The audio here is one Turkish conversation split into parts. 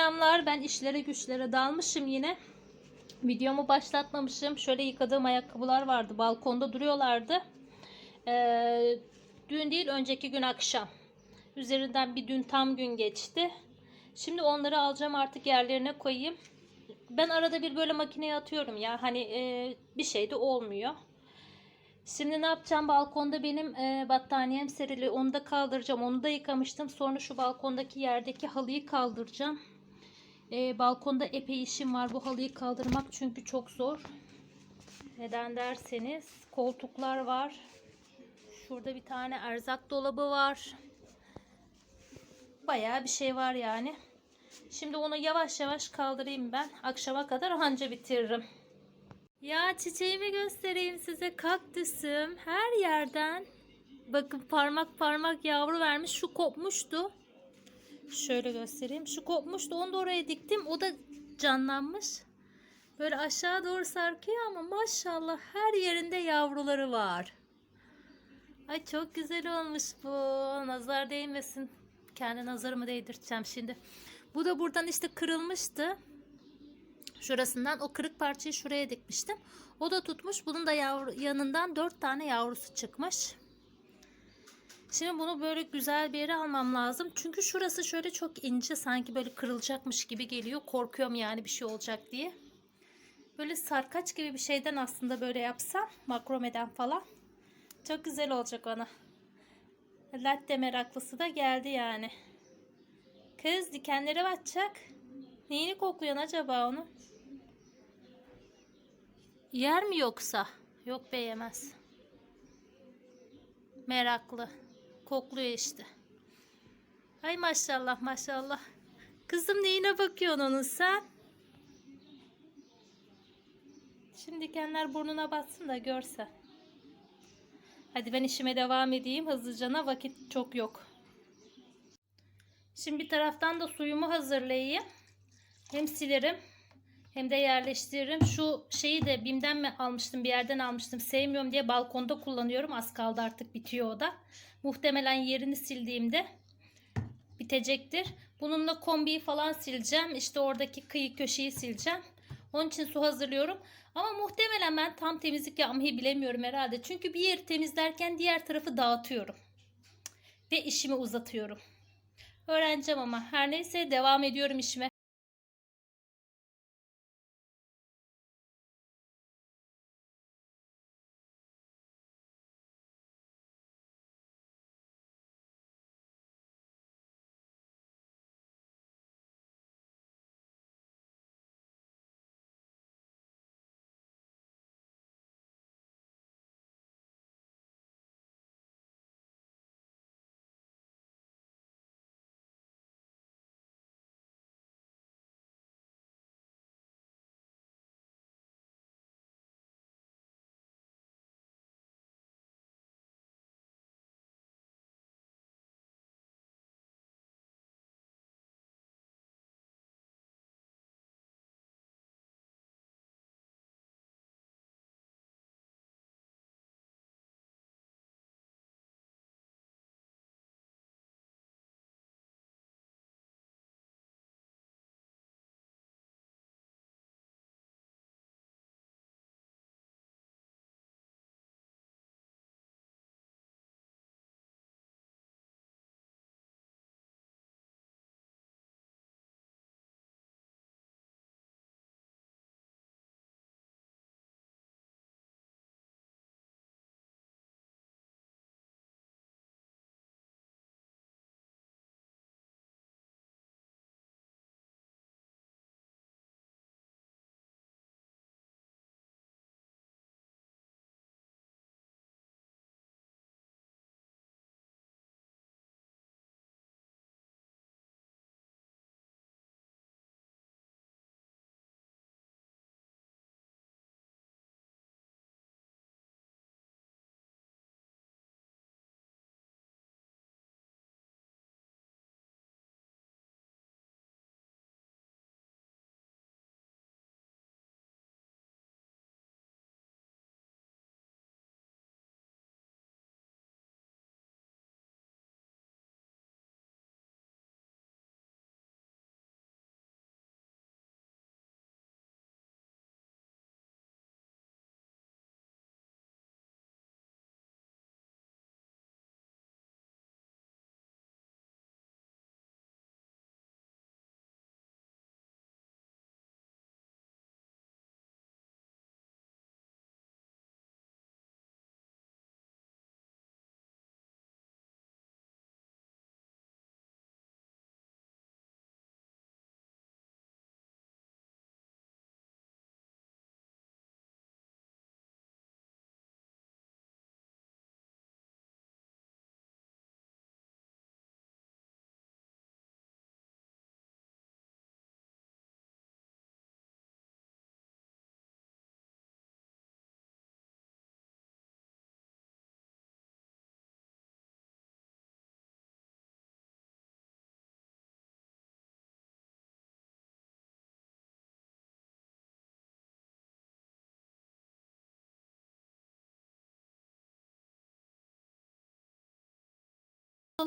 Selamlar. Ben işlere güçlere dalmışım yine. Videomu başlatmamışım. Şöyle yıkadığım ayakkabılar vardı. Balkonda duruyorlardı. Ee, dün değil önceki gün akşam. Üzerinden bir dün tam gün geçti. Şimdi onları alacağım artık yerlerine koyayım. Ben arada bir böyle makineye atıyorum ya. Hani e, bir şey de olmuyor. Şimdi ne yapacağım? Balkonda benim e, battaniyem serili. Onu da kaldıracağım. Onu da yıkamıştım. Sonra şu balkondaki yerdeki halıyı kaldıracağım. E, balkonda epey işim var bu halıyı kaldırmak çünkü çok zor. Neden derseniz koltuklar var. Şurada bir tane erzak dolabı var. Bayağı bir şey var yani. Şimdi onu yavaş yavaş kaldırayım ben. Akşama kadar anca bitiririm. Ya çiçeğimi göstereyim size. Kaktüsüm her yerden. Bakın parmak parmak yavru vermiş. Şu kopmuştu. Şöyle göstereyim. Şu kopmuştu. Onu da oraya diktim. O da canlanmış. Böyle aşağı doğru sarkıyor ama maşallah her yerinde yavruları var. Ay çok güzel olmuş bu. Nazar değmesin. Kendi nazarımı değdireceğim şimdi. Bu da buradan işte kırılmıştı. Şurasından o kırık parçayı şuraya dikmiştim. O da tutmuş. Bunun da yavru, yanından dört tane yavrusu çıkmış. Şimdi bunu böyle güzel bir yere almam lazım. Çünkü şurası şöyle çok ince sanki böyle kırılacakmış gibi geliyor. Korkuyorum yani bir şey olacak diye. Böyle sarkaç gibi bir şeyden aslında böyle yapsam makromeden falan. Çok güzel olacak ona. Latte meraklısı da geldi yani. Kız dikenleri batacak. Neyini kokluyorsun acaba onu? Yer mi yoksa? Yok be yemez. Meraklı. Kokluyor işte. Ay maşallah maşallah. Kızım neyine bakıyorsun onun sen? Şimdi dikenler burnuna batsın da görsen. Hadi ben işime devam edeyim. Hızlıcana vakit çok yok. Şimdi bir taraftan da suyumu hazırlayayım. Hem silerim hem de yerleştiririm. Şu şeyi de Bim'den mi almıştım bir yerden almıştım. Sevmiyorum diye balkonda kullanıyorum. Az kaldı artık bitiyor o da. Muhtemelen yerini sildiğimde bitecektir. Bununla kombiyi falan sileceğim. İşte oradaki kıyı köşeyi sileceğim. Onun için su hazırlıyorum. Ama muhtemelen ben tam temizlik yapmayı bilemiyorum herhalde. Çünkü bir yeri temizlerken diğer tarafı dağıtıyorum. Ve işimi uzatıyorum. Öğreneceğim ama her neyse devam ediyorum işime.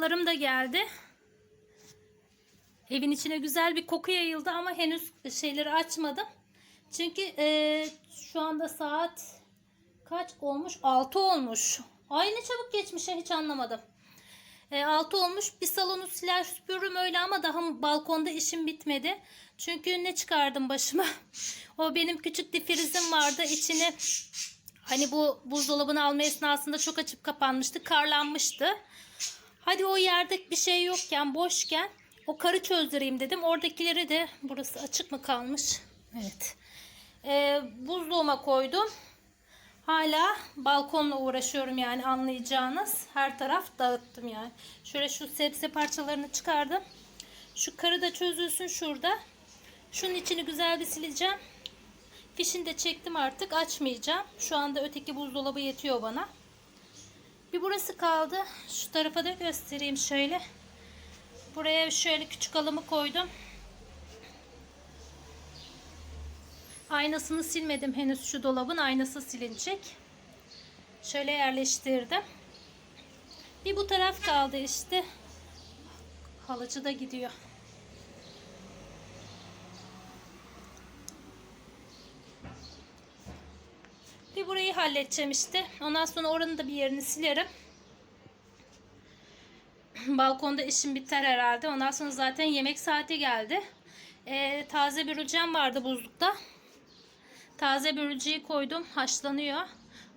Bavullarım da geldi. Evin içine güzel bir koku yayıldı ama henüz şeyleri açmadım. Çünkü e, şu anda saat kaç olmuş? 6 olmuş. Ay ne çabuk geçmiş hiç anlamadım. E, 6 olmuş. Bir salonu siler süpürürüm öyle ama daha balkonda işim bitmedi. Çünkü ne çıkardım başıma? O benim küçük difrizim vardı. İçine hani bu buzdolabını alma esnasında çok açıp kapanmıştı. Karlanmıştı. Hadi o yerde bir şey yokken, boşken o karı çözdüreyim dedim. Oradakileri de burası açık mı kalmış? Evet. Ee, buzluğuma koydum. Hala balkonla uğraşıyorum yani anlayacağınız. Her taraf dağıttım yani. Şöyle şu sebze parçalarını çıkardım. Şu karı da çözülsün şurada. Şunun içini güzel bir sileceğim. Fişini de çektim artık açmayacağım. Şu anda öteki buzdolabı yetiyor bana. Bir burası kaldı. Şu tarafa da göstereyim şöyle. Buraya şöyle küçük alımı koydum. Aynasını silmedim henüz şu dolabın aynası silinecek. Şöyle yerleştirdim. Bir bu taraf kaldı işte. Halıcı da gidiyor. Bir burayı halledeceğim işte. Ondan sonra oranın da bir yerini silerim. Balkonda işim biter herhalde. Ondan sonra zaten yemek saati geldi. Ee, taze börülcem vardı buzlukta. Taze börülceyi koydum. Haşlanıyor.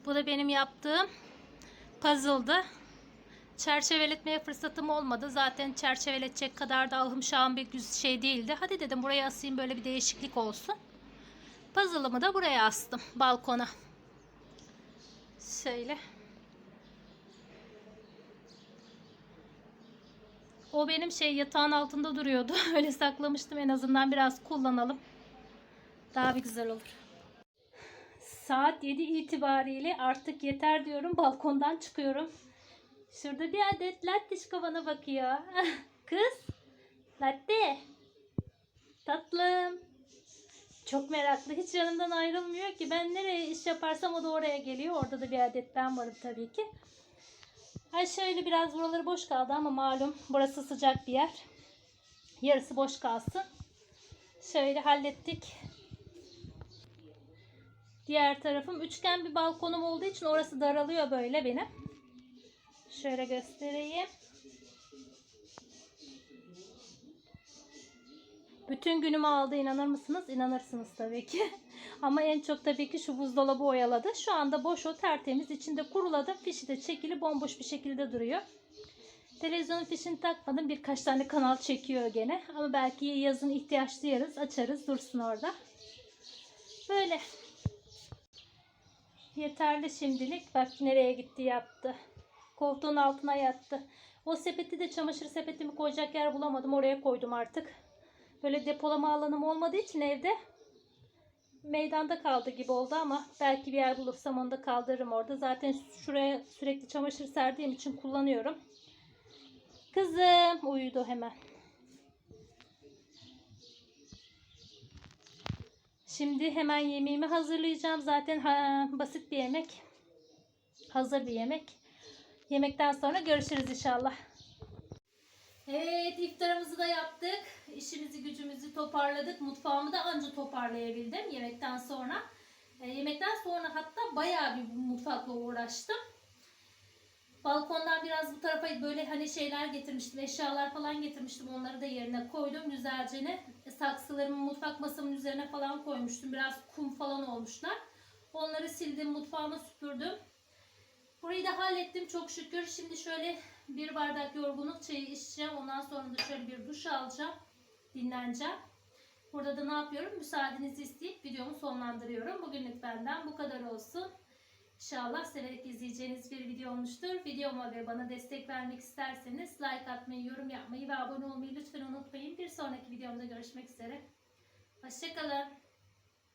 Bu da benim yaptığım puzzle'dı. Çerçeveletmeye fırsatım olmadı. Zaten çerçeveletecek kadar da ahım şahım bir şey değildi. Hadi dedim buraya asayım böyle bir değişiklik olsun. Puzzle'ımı da buraya astım. Balkona. Şöyle. O benim şey yatağın altında duruyordu. Öyle saklamıştım en azından biraz kullanalım. Daha bir güzel olur. Saat 7 itibariyle artık yeter diyorum. Balkondan çıkıyorum. Şurada bir adet latte bana bakıyor. Kız. Latte. Tatlım. Çok meraklı. Hiç yanımdan ayrılmıyor ki. Ben nereye iş yaparsam o da oraya geliyor. Orada da bir adet ben varım tabii ki. Ay şöyle biraz buraları boş kaldı ama malum burası sıcak bir yer. Yarısı boş kalsın. Şöyle hallettik. Diğer tarafım üçgen bir balkonum olduğu için orası daralıyor böyle benim. Şöyle göstereyim. Bütün günümü aldı inanır mısınız? İnanırsınız tabii ki. Ama en çok tabii ki şu buzdolabı oyaladı. Şu anda boş o tertemiz. içinde kuruladım. Fişi de çekili bomboş bir şekilde duruyor. Televizyonun fişini takmadım. Birkaç tane kanal çekiyor gene. Ama belki yazın ihtiyaç duyarız. Açarız dursun orada. Böyle. Yeterli şimdilik. Bak nereye gitti yattı. Koltuğun altına yattı. O sepeti de çamaşır sepetimi koyacak yer bulamadım. Oraya koydum artık. Böyle depolama alanım olmadığı için evde meydanda kaldı gibi oldu ama belki bir yer bulursam onu da kaldırırım orada. Zaten şuraya sürekli çamaşır serdiğim için kullanıyorum. Kızım uyudu hemen. Şimdi hemen yemeğimi hazırlayacağım. Zaten ha, basit bir yemek. Hazır bir yemek. Yemekten sonra görüşürüz inşallah. Evet iftarımızı da yaptık. İşimizi gücümüzü toparladık. Mutfağımı da anca toparlayabildim yemekten sonra. E, yemekten sonra hatta bayağı bir mutfakla uğraştım. Balkondan biraz bu tarafa böyle hani şeyler getirmiştim. Eşyalar falan getirmiştim. Onları da yerine koydum güzelce. ne. Saksılarımı mutfak masamın üzerine falan koymuştum. Biraz kum falan olmuşlar. Onları sildim. Mutfağımı süpürdüm. Burayı da hallettim çok şükür. Şimdi şöyle bir bardak yorgunluk çayı içeceğim. Ondan sonra da şöyle bir duş alacağım. Dinleneceğim. Burada da ne yapıyorum? Müsaadenizi isteyip videomu sonlandırıyorum. Bugünlük benden bu kadar olsun. İnşallah severek izleyeceğiniz bir video olmuştur. Videoma ve bana destek vermek isterseniz like atmayı, yorum yapmayı ve abone olmayı lütfen unutmayın. Bir sonraki videomda görüşmek üzere. Hoşçakalın.